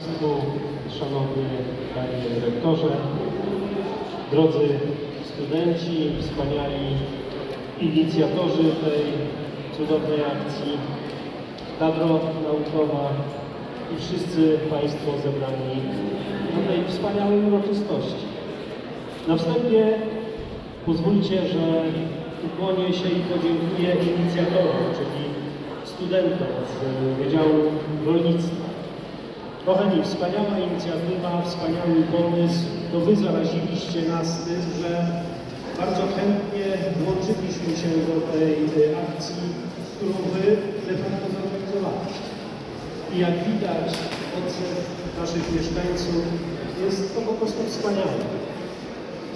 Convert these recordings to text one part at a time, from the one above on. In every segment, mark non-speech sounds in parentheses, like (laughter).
Szanowny Panie Rektorze, drodzy studenci, wspaniali inicjatorzy tej cudownej akcji, kadro naukowa i wszyscy Państwo zebrani na tej wspaniałej uroczystości. Na wstępie pozwólcie, że ukłonię się i podziękuję inicjatorom, czyli studentom z Wydziału Rolnictwa. Kochani, wspaniała inicjatywa, wspaniały pomysł. To Wy zaraziliście nas tym, że bardzo chętnie włączyliśmy się do tej y, akcji, którą Wy de facto zorganizowaliście. I jak widać, odzew naszych mieszkańców jest to po prostu wspaniałe.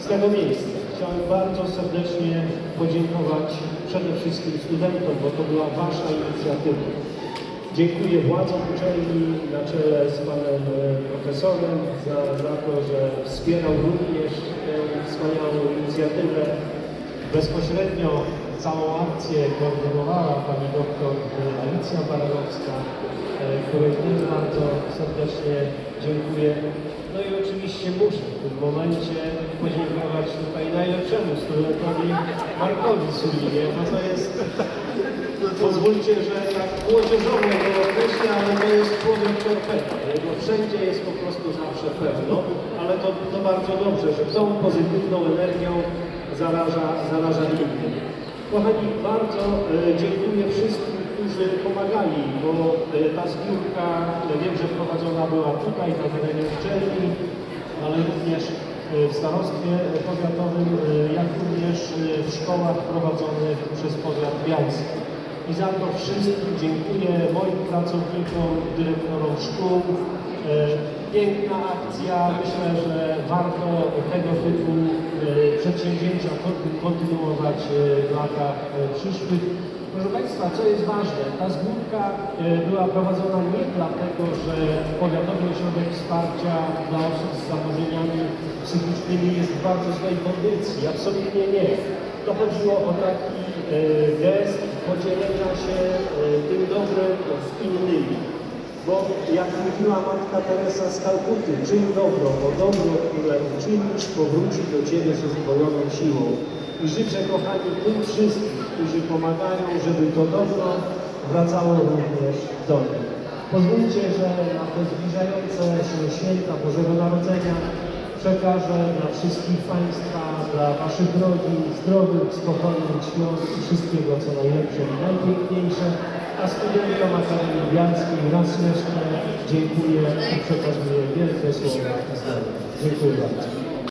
Z tego miejsca chciałem bardzo serdecznie podziękować przede wszystkim studentom, bo to była Wasza inicjatywa. Dziękuję władzom uczelni na czele z panem e, profesorem za, za to, że wspierał również tę wspaniałą inicjatywę. Bezpośrednio całą akcję koordynowała pani doktor e, Alicja Baranowska, e, której też bardzo serdecznie dziękuję. No i oczywiście muszę w tym momencie podziękować tutaj najlepszemu studentowi Markowi Sulinie, bo to jest (laughs) Pozwólcie, że tak określę, ale to jest człowiek torpeda. Jego wszędzie jest po prostu zawsze pewno, ale to, to bardzo dobrze, że tą pozytywną energią zaraża, zaraża innych. Kochani, bardzo e, dziękuję wszystkim, którzy pomagali, bo e, ta zbiórka, e, wiem, że prowadzona była tutaj, na terenie uczelni, ale również w starostwie powiatowym, jak również w szkołach prowadzonych przez powiat bialski. I za to wszystkim dziękuję moim pracownikom, dyrektorom szkół. E, Piękna akcja. Myślę, że warto tego typu e, przedsięwzięcia konty- kontynuować e, w latach przyszłych. Proszę Państwa, co jest ważne, ta zbiórka była prowadzona nie dlatego, że Powiatowy Ośrodek Wsparcia dla osób z zaburzeniami psychicznymi jest w bardzo złej kondycji. Absolutnie nie. To chodziło o taki gest podzielenia się e, tym dobrem z innymi. Bo jak mówiła matka Teresa z Kalkuty, czyń dobro, bo dobro, które uczynisz, powróci do Ciebie ze zdwojoną siłą. I życzę, kochani, tym wszystkim, którzy pomagają, żeby to dobro wracało również do nich. Pozwólcie, że na te zbliżające się święta Bożego Narodzenia przekażę dla wszystkich Państwa, dla Waszych rodzin zdrowych, spokojnych świąt i wszystkiego, co najlepsze i najpiękniejsze. A studentom Akademii Bialskiej raz jeszcze dziękuję i przekazuję wielkie słowa. Dziękuję bardzo.